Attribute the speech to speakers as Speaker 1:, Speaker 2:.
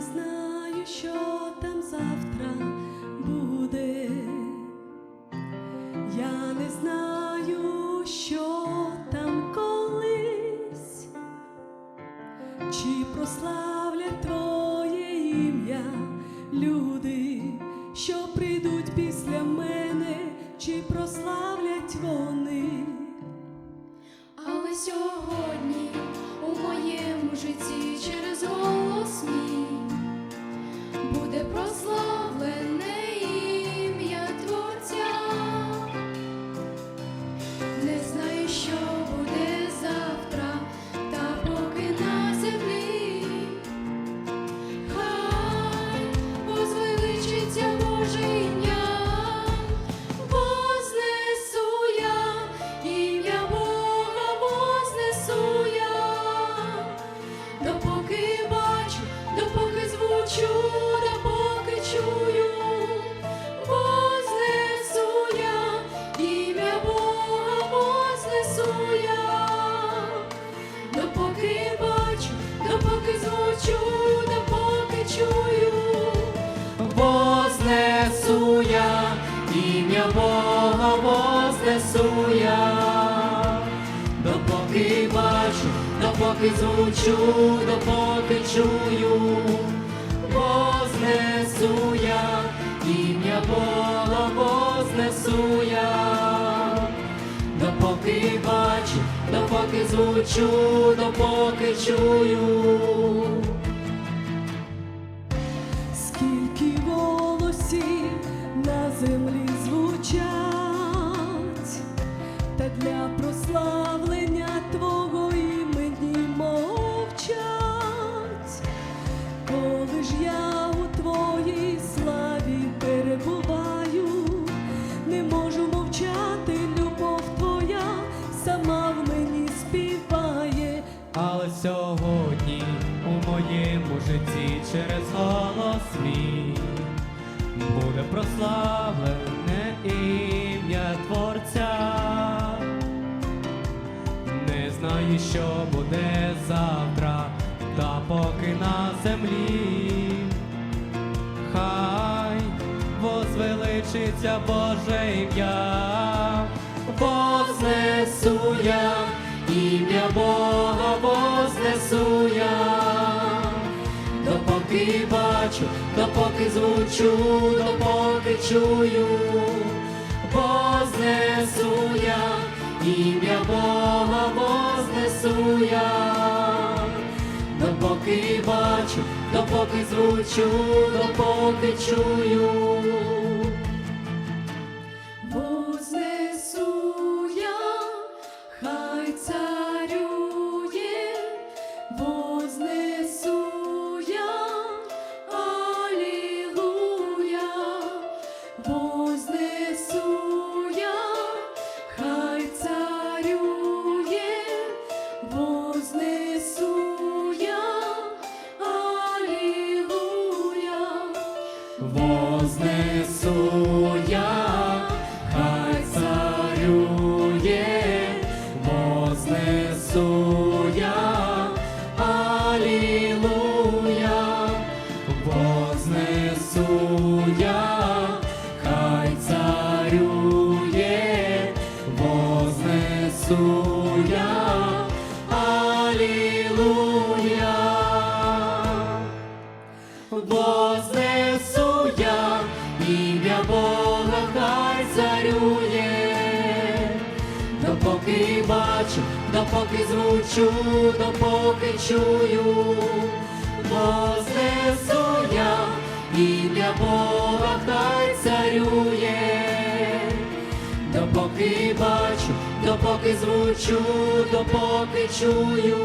Speaker 1: не знаю, що там завтра буде. Я не знаю, що там колись, чи прославлять Твоє ім'я люди, що прийдуть після мене, чи прославлять вони.
Speaker 2: Але сьогодні у моєму житті через голос мій буде прославлене допоки бачу, допоки звучу, допоки чую. Вознесу я, ім'я Бога вознесу я, допоки бачу, допоки звучу, допоки чую,
Speaker 3: допоки звучу, допоки чую.
Speaker 1: Скільки голосів
Speaker 3: через голос мій буде прославлене ім'я Творця. Не знаю, що буде завтра, та поки на землі. Хай возвеличиться Боже ім'я, вознесу я, ім'я Бога вознесу я, допоки бачу, допоки звучу, допоки чую, вознесу я, ім'я Бога вознесу я допоки бачу, допоки звучу, допоки чую.
Speaker 1: Вознесу я, хай царює, вознесу я, алілуя, вознесу я, хай царює, вознесу я, алілуя.
Speaker 3: Вознесу царює, допоки бачу, допоки звучу, допоки чую, вознесу я, ім'я Бога хай царює, допоки бачу, допоки звучу, допоки чую.